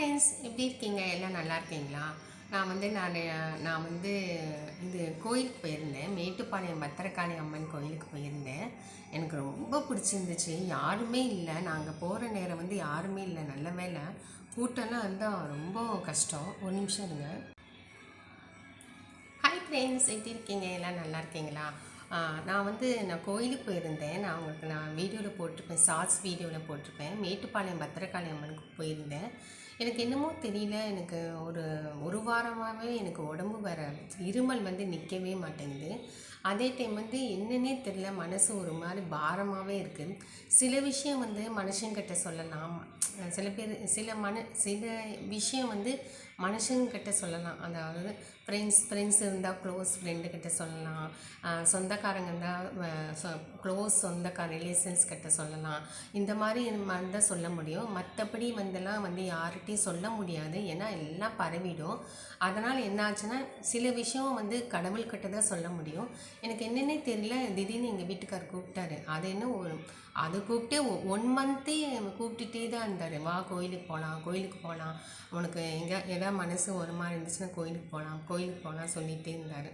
Friends எப்படி இருக்கீங்க? எல்லாம் நல்லா இருக்கீங்களா? நான் வந்து நான் நான் வந்து இது கோயிலுக்கு போயிருந்தேன். மேட்டுப்பாளையம் பத்திரகாளி அம்மன் கோயிலுக்கு போயிருந்தேன். எனக்கு ரொம்ப பிடிச்சிருந்துச்சு. யாருமே இல்லை. நாங்கள் போகிற நேரம் வந்து யாருமே இல்லை. நல்ல வேலை கூட்டம்லாம் இருந்தால் ரொம்ப கஷ்டம். ஒரு நிமிஷம் இருங்க. ஹாய் ஃப்ரெண்ட்ஸ் எப்படி இருக்கீங்க? எல்லாம் நல்லா இருக்கீங்களா? நான் வந்து நான் கோயிலுக்கு போயிருந்தேன். நான் உங்களுக்கு நான் வீடியோவில் போட்டிருப்பேன். ஷார்ட்ஸ் வீடியோவில் போட்டிருப்பேன். மேட்டுப்பாளையம் பத்திரகாளி அம்மனுக்கு போயிருந்தேன். எனக்கு என்னமோ தெரியல. எனக்கு ஒரு ஒரு வாரமாகவே எனக்கு உடம்பு வர இருமல் வந்து நிற்கவே மாட்டேங்குது. அதே டைம் வந்து என்னன்னே தெரியல. மனசு ஒரு மாதிரி பாரமாகவே இருக்குது சில விஷயம் வந்து மனுஷங்கிட்ட சொல்லலாம். சில பேர் சில மன சில விஷயம் வந்து மனுஷங்கிட்ட சொல்லலாம். அதாவது ஃப்ரெண்ட்ஸ் ஃப்ரெண்ட்ஸ் இருந்தால் க்ளோஸ் ஃப்ரெண்டுக்கிட்ட சொல்லலாம். சொந்தக்காரங்க இருந்தால் க்ளோஸ் சொந்தக்கார ரிலேஷன்ஸ் கிட்ட சொல்லலாம். இந்த மாதிரி மாதிரி தான் சொல்ல முடியும். மற்றபடி வந்தெல்லாம் வந்து யார்கிட்டையும் சொல்ல முடியாது. ஏன்னா எல்லாம் பரவிடும். அதனால் என்னாச்சுன்னா சில விஷயம் வந்து கடவுள்கிட்ட தான் சொல்ல முடியும். எனக்கு என்னென்னே தெரியல. திடீர்னு எங்கள் வீட்டுக்கார் கூப்பிட்டாரு. அது என்ன ஒரு அது கூப்பிட்டே ஒன் மந்த்தே கூப்பிட்டுட்டே தான் இருந்தார். வா கோயிலுக்கு போகலாம் கோயிலுக்கு போகலாம் உனக்கு எங்கே எதாவது மனசு ஒரு மாதிரி இருந்துச்சுன்னா கோயிலுக்கு போகலாம் கோயிலுக்கு போகலாம் சொல்லிகிட்டே இருந்தார்.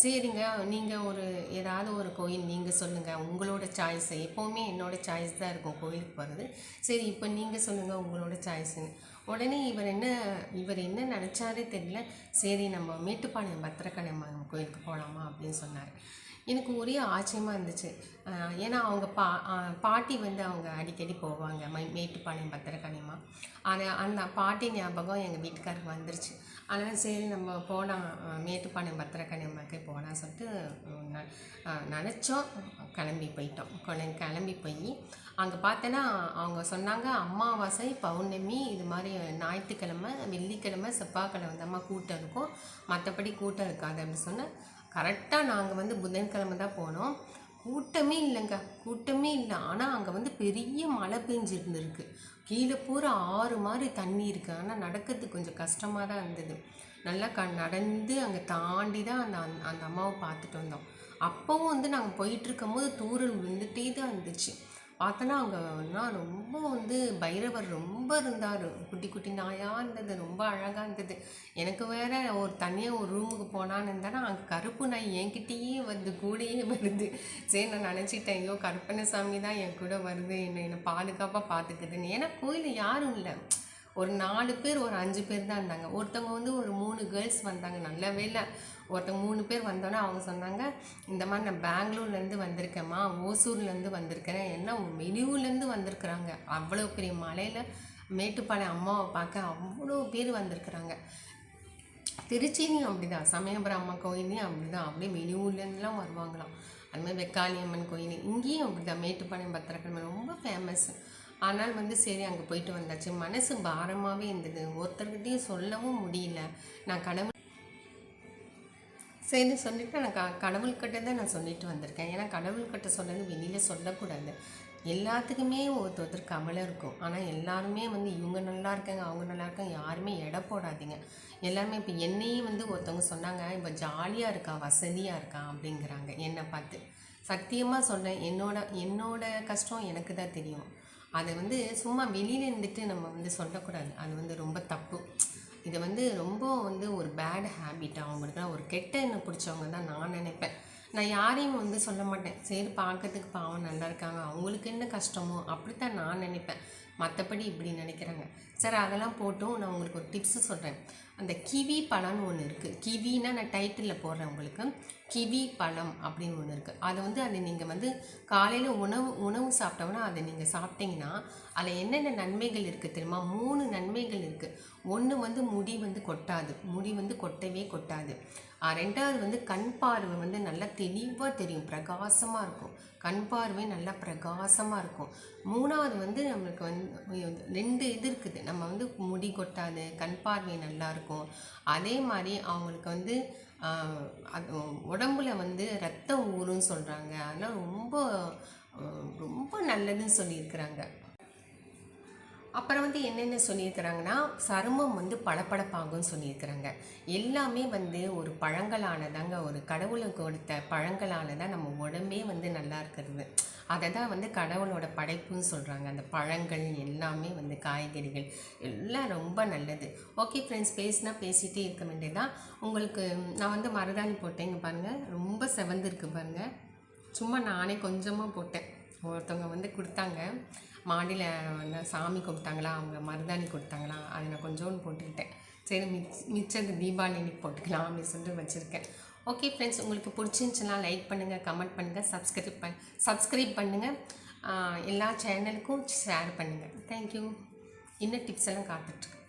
சரிங்க நீங்கள் ஒரு ஏதாவது ஒரு கோயில் நீங்கள் சொல்லுங்கள் உங்களோட சாய்ஸ் எப்போவுமே என்னோட சாய்ஸ் தான் இருக்கும் கோயிலுக்கு போகிறது சரி இப்போ நீங்கள் சொல்லுங்கள் உங்களோட சாய்ஸுன்னு உடனே இவர் என்ன இவர் என்ன நினச்சாரே தெரியல. சரி நம்ம மேட்டுப்பாளையம் பத்திரக்காளியம்மன் கோயிலுக்கு போகலாமா அப்படின்னு சொன்னார். எனக்கு ஒரே ஆச்சரியமாக இருந்துச்சு. ஏன்னா அவங்க பா பாட்டி வந்து அவங்க அடிக்கடி போவாங்க. மை மேட்டுப்பாளையம் பத்திரக்காளியம்மா ஆனால் அந்த பாட்டி ஞாபகம் எங்கள் வீட்டுக்காருக்கு வந்துருச்சு. அதனால் சரி நம்ம போகலாம் மேட்டுப்பாளையம் பத்திரக்காளியம்மாக்கே போகலாம் சொல்லிட்டு நினச்சோம். கிளம்பி போயிட்டோம். குழந்தை கிளம்பி போய் அங்கே பார்த்தேன்னா அவங்க சொன்னாங்க அமாவாசை பௌர்ணமி இது மாதிரி ஞாயிற்றுக்கிழமை வெள்ளிக்கிழமை செவ்வாய்க்கிழமை தான் கூட்டம் இருக்கும். மற்றபடி கூட்டம் இருக்காது அப்படின்னு சொன்னேன். கரெக்டாக நாங்கள் வந்து புதன்கிழமை தான் போனோம். கூட்டமே இல்லைங்க. கூட்டமே இல்லை. ஆனால் அங்கே வந்து பெரிய மழை பெஞ்சிருந்துருக்கு. கீழே பூரா ஆறு மாதிரி தண்ணி இருக்குது ஆனால் நடக்கிறதுக்கு கொஞ்சம் கஷ்டமாக தான் இருந்தது. நல்லா க நடந்து அங்கே தாண்டி தான் அந்த அந்த- அந்த அம்மாவை பார்த்துட்டு வந்தோம். அப்போவும் வந்து நாங்கள் போயிட்டுருக்கும் போது தூரல் விழுந்துட்டே தான் இருந்துச்சு. பார்த்தோன்னா அங்கே ரொம்ப வந்து பைரவர் ரொம்ப இருந்தார். குட்டி குட்டி நாயாக இருந்தது ரொம்ப அழகாக இருந்தது. எனக்கு வேற ஒரு தனியாக ஒரு ரூமுக்கு போனான்னு இருந்தானா அங்கே கருப்பு நாய் என்கிட்டயே வந்து கூடயே வருது. சரி நான் நினச்சிட்டேன் ஐயோ கருப்பண்ணசாமி தான் என் கூட வருது என்னை என்னை பாதுகாப்பாக பார்த்துக்குதுன்னு ஏன்னா கோயிலில் யாரும் இல்லை. ஒரு நாலு பேர் ஒரு அஞ்சு பேர் தான் இருந்தாங்க. ஒருத்தவங்க வந்து ஒரு மூணு கேர்ள்ஸ் வந்தாங்க. நல்ல வேலை ஒருத்தவங்க மூணு பேர் வந்தோன்னே அவங்க சொன்னாங்க இந்த மாதிரி நான் பெங்களூர்லேருந்து வந்திருக்கேம்மா ஓசூர்லேருந்து வந்திருக்கிறேன். என்ன வெளியூர்லேருந்து வந்திருக்கிறாங்க? அவ்வளோ பெரிய மலையில் மேட்டுப்பாளையம் அம்மாவை பார்க்க அவ்வளோ பேர் வந்திருக்கிறாங்க. திருச்சிலையும் அப்படிதான். சமயபுரம் அம்மா கோயிலையும் அப்படிதான். அப்படியே வெளியூர்லேருந்துலாம் வருவாங்களாம். அதுமாதிரி வெக்காளியம்மன் கோயில். இங்கேயும் அப்படிதான். மேட்டுப்பாளையம் பத்திரக்கிழமை ரொம்ப ஃபேமஸ் ஆனால் வந்து சரி அங்கே போயிட்டு வந்தாச்சு. மனசு பாரமாகவே இருந்தது. ஒருத்தர்கிட்டையும் சொல்லவும் முடியல. நான் கடவுள் சரி சொல்லிவிட்டு நான் க கடவுள்கிட்ட தான் நான் சொல்லிட்டு வந்திருக்கேன். ஏன்னா கடவுள்கிட்ட சொன்னது வெளியில் சொல்லக்கூடாது. எல்லாத்துக்குமே ஒருத்தர் ஒருத்தர் கவலை இருக்கும். ஆனால் எல்லாருமே வந்து இவங்க நல்லா இருக்காங்க அவங்க நல்லா இருக்காங்க யாருமே எடை போடாதீங்க. எல்லாருமே இப்போ என்னையே வந்து ஒருத்தவங்க சொன்னாங்க இப்போ ஜாலியாக இருக்கா வசதியாக இருக்கா? அப்படிங்கிறாங்க. என்னை பார்த்து. சத்தியமாக சொல்கிறேன் என்னோட என்னோட கஷ்டம் எனக்கு தான் தெரியும். அதை வந்து சும்மா வெளியில் இருந்துட்டு நம்ம வந்து சொல்லக்கூடாது. அது வந்து ரொம்ப தப்பு. இது வந்து ரொம்ப வந்து ஒரு பேட் ஹேபிட் அவங்களுக்குலாம் ஒரு கெட்ட எண்ணம் பிடிச்சவங்க தான் நான் நினைப்பேன். நான் யாரையும் வந்து சொல்ல மாட்டேன். சரி பார்க்கறதுக்கு பாவம் நல்லா இருக்காங்க. அவங்களுக்கு என்ன கஷ்டமோ அப்படித்தான் நான் நினைப்பேன். மற்றபடி இப்படி நினைக்கிறாங்க. சரி அதெல்லாம் போட்டும். நான் உங்களுக்கு ஒரு டிப்ஸு சொல்கிறேன் அந்த கிவி பழம்னு ஒன்று இருக்குது கிவின்னா நான் டைட்டிலில் போடுறேன் உங்களுக்கு. கிவி பழம் அப்படின்னு ஒன்று இருக்குது அதை வந்து அதை நீங்கள் வந்து காலையில் உணவு உணவு சாப்பிட்டோம்னா அதை நீங்கள் சாப்பிட்டீங்கன்னா அதில் என்னென்ன நன்மைகள் இருக்குது தெரியுமா? மூணு நன்மைகள் இருக்குது ஒன்று வந்து முடி வந்து கொட்டாது. முடி வந்து கொட்டவே கொட்டாது. ரெண்டாவது வந்து கண் பார்வை வந்து நல்லா தெளிவாக தெரியும். பிரகாசமாக இருக்கும். கண் பார்வை நல்லா பிரகாசமாக இருக்கும். மூணாவது வந்து நம்மளுக்கு வந்து ரெண்டு இது இருக்குது. நம்ம வந்து முடி கொட்டாது கண் பார்வை நல்லா இருக்கும். அதே மாதிரி அவங்களுக்கு வந்து அது உடம்புல வந்து ரத்தம் ஊறுன்னு சொல்கிறாங்க அதெல்லாம் ரொம்ப ரொம்ப நல்லதுன்னு சொல்லியிருக்கிறாங்க. அப்புறம் வந்து என்னென்ன சொல்லியிருக்கிறாங்கன்னா சருமம் வந்து பளபளப்பாகும்னு சொல்லியிருக்கிறாங்க. எல்லாமே வந்து ஒரு பழங்களானதாங்க ஒரு கடவுளுக்கு கொடுத்த பழங்களானதான் நம்ம உடம்பே வந்து நல்லா இருக்கிறது. அதை தான் வந்து கடவுளோட படைப்புன்னு சொல்கிறாங்க அந்த பழங்கள் எல்லாமே வந்து காய்கறிகள் எல்லாம் ரொம்ப நல்லது. ஓகே ஃப்ரெண்ட்ஸ் பேசினா பேசிகிட்டே இருக்க வேண்டியதான் உங்களுக்கு நான் வந்து மருதாணி போட்டேங்க பாருங்கள் ரொம்ப செவந்திருக்கு பாருங்கள் சும்மா நானே கொஞ்சமாக போட்டேன். ஒருத்தவங்க வந்து கொடுத்தாங்க. மாடியில் வந்து சாமி கொடுத்தாங்களா அவங்க மருதாணி கொடுத்தாங்களா அதை நான் கொஞ்சோன்னு போட்டுக்கிட்டேன். சரி மிச் மிச்சது தீபாவளி அன்னைக்கு போட்டுக்கலாம் அப்படின்னு சொல்லிட்டு வச்சுருக்கேன். ஓகே ஃப்ரெண்ட்ஸ் உங்களுக்கு பிடிச்சிருந்துச்சுன்னா லைக் பண்ணுங்கள் கமெண்ட் பண்ணுங்கள் சப்ஸ்கிரைப் பண் சப்ஸ்கிரைப் பண்ணுங்கள் எல்லா சேனலுக்கும் ஷேர் பண்ணுங்கள் தேங்க்யூ இன்னும் டிப்ஸ் எல்லாம் காத்துட்ருக்கு